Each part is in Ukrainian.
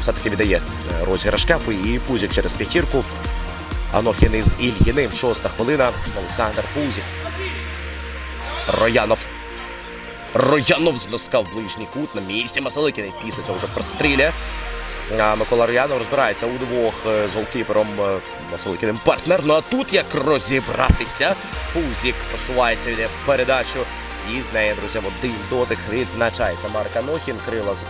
все-таки віддає е, розіграш кепу і Пузік через п'ятірку. Анохін із Ільїним. Шоста хвилина. Олександр Пузік. Роянов. Роянов зласкав ближній кут на місці Масаликіний. Після цього вже простріляє. А Микола Роянов розбирається удвох е, з голкіпером е, Масаликіним партнер. Ну а тут як розібратися. Пузік просувається від передачу. І з неї, друзі, один дотик відзначається Марк Анохін. Крила з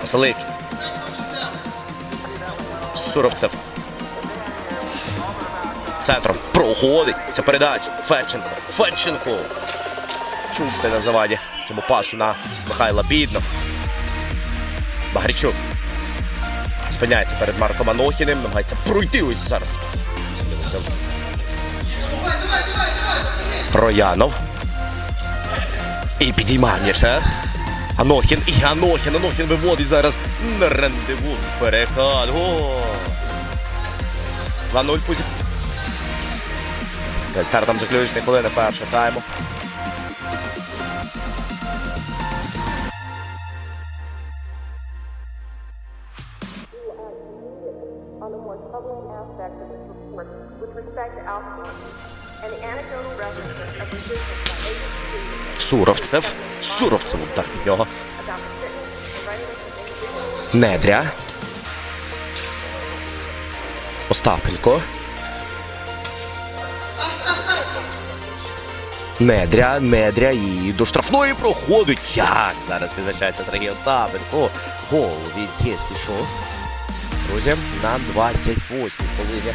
Масалик. Суровцев. Центром проходить. Ця передача. Федченко. Федченко. Чукс на заваді. Цьому пасу на Михайла Бідно. Багрічук. Спиняється перед Марком Анохіним. Намагається пройти ось зараз. Роянов. І підіймає м'яча. Анохін і Анохін. Анохін виводить зараз на рандеву. Переход. Гол. 2-0 Пузік. Перед стартом заключної хвилини першого тайму. on the Суровцев. Суровцев удар від нього. Недря. Остапенко. Недря, недря і до штрафної проходить. Як зараз визначається Сергій Остапенко. Гол від єслі що. Друзі, на 28-й хвилині.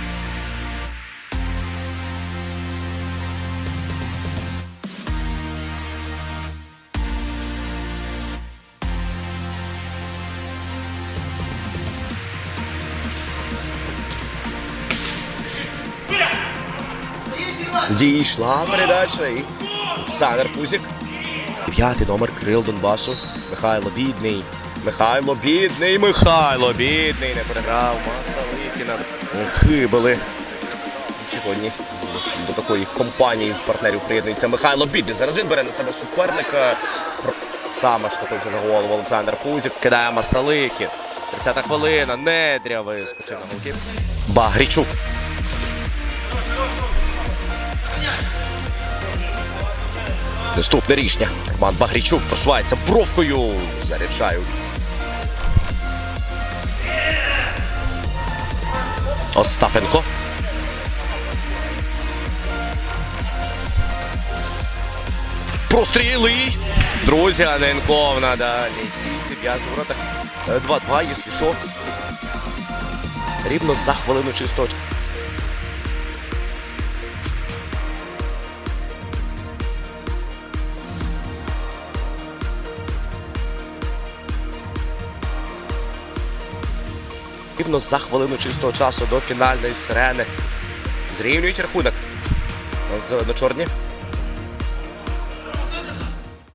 Дійшла передача і Олександр Пузік. Дев'ятий номер Крил Донбасу. Михайло Бідний. Михайло Бідний. Михайло Бідний. Не переграв. Масаликіна. Хибили. Сьогодні до такої компанії з партнерів приєднується Михайло Бідний. Зараз він бере на себе суперника. Саме штовхнувся за голову Олександр Пузік. Кидає Масаликін. 30-та хвилина. Недря вискочив на голкіп. Багрічук. Наступне рішення. Роман Багрічук просувається бровкою. Заряджають. Остапенко. Простріли. Друзі, Аненков на дальній стійці. П'ять воротах. Е, 2-2, якщо що. Рівно за хвилину чистого. Рівно за хвилину чистого часу до фінальної сирени. Зрівнюють рахунок. З чорні.